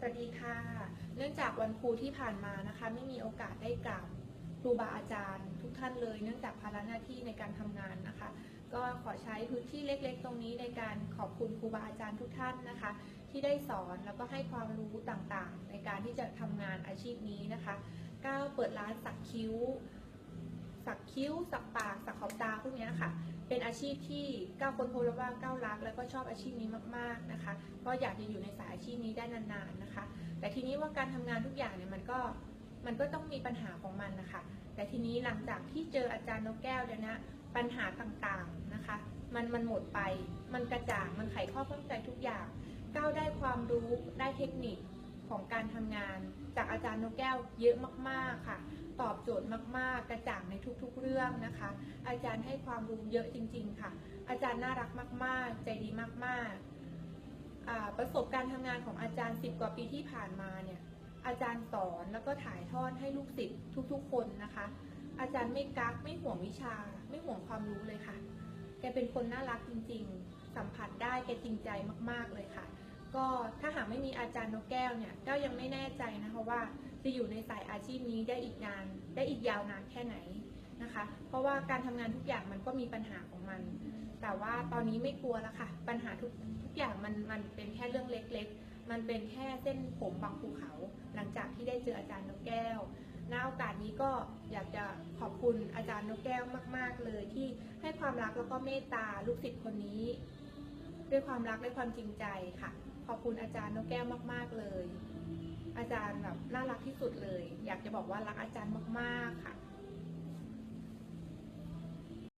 สวัสดีค่ะ เนื่องจากวันครูที่ผ่านมานะคะ ไม่มีโอกาสได้กราบครูบาอาจารย์ ทุกท่านเลย เนื่องจากภาระหน้าที่ในการทำงานนะคะ ก็ขอใช้พื้นที่เล็กๆ ตรงนี้ในการขอบคุณครูบาอาจารย์ทุกท่านนะคะ ที่ได้สอนแล้วก็ให้ความรู้ต่างๆ ในการที่จะทำงานอาชีพนี้นะคะก้าวเปิดร้านสักคิ้ว สักคิ้ว สักปาก สักขอบตาพวกนี้ค่ะ เป็นอาชีพที่ก้าวค้นพบแล้วว่าก้าวรัก แล้วก็ชอบอาชีพนี้มากๆนะคะก็อยากจะอยู่ในสายอาชีพนี้ได้นานๆนะคะ แต่ทีนี้ว่าการทำงานทุกอย่างเนี่ยมันก็มันก็ต้องมีปัญหาของมันนะคะ แต่ทีนี้หลังจากที่เจออาจารย์นกแก้วเนี่ยนะปัญหาต่างๆนะคะ มันมันหมดไป มันกระจ่างมันไขข้อข้องใจทุกอย่างก้าวได้ความรู้ได้เทคนิค ของการทำงาน จากอาจารย์นกแก้วเยอะมาก ๆ ค่ะ ตอบโจทย์มาก ๆ กระจ่างในทุก ๆ เรื่องนะคะ อาจารย์ให้ความรู้เยอะจริง ๆ ค่ะ อาจารย์น่ารักมาก ๆ ใจดีมากๆ ประสบการณ์ทำงานของอาจารย์ 10 กว่าปีที่ผ่านมาเนี่ยอาจารย์สอนแล้วก็ถ่ายทอดให้ลูกศิษย์ทุก ๆ คนนะคะ อาจารย์ไม่กักไม่ห่วงวิชา ไม่ห่วงความรู้เลยค่ะ แกเป็นคนน่ารักจริง ๆ สัมผัสได้แกจริงใจมาก ๆ เลยค่ะ ก็ถ้าหากไม่มีอาจารย์นกแก้วเนี่ยก็ยังไม่แน่ใจนะคะว่าจะอยู่ในสายอาชีพนี้ได้อีกนานได้อีกยาวนานแค่ไหนนะคะ เพราะว่าการทำงานทุกอย่างมันก็มีปัญหาของมัน แต่ว่าตอนนี้ไม่กลัวแล้วค่ะ ปัญหาทุกทุกอย่างมันมันเป็นแค่เรื่องเล็ก ๆ มันเป็นแค่เส้นผมบางภูเขา หลังจากที่ได้เจออาจารย์นกแก้วณโอกาสนี้ก็อยากจะขอบคุณอาจารย์นกแก้วมาก ๆ เลยที่ให้ความรักแล้วก็เมตตาลูกศิษย์คนนี้ ด้วยความรักด้วยความจริงใจค่ะ ขอบคุณอาจารย์นกแก้วมาก ๆเลย อาจารย์แบบน่ารักที่สุดเลย อยากจะบอกว่ารักอาจารย์มากๆค่ะ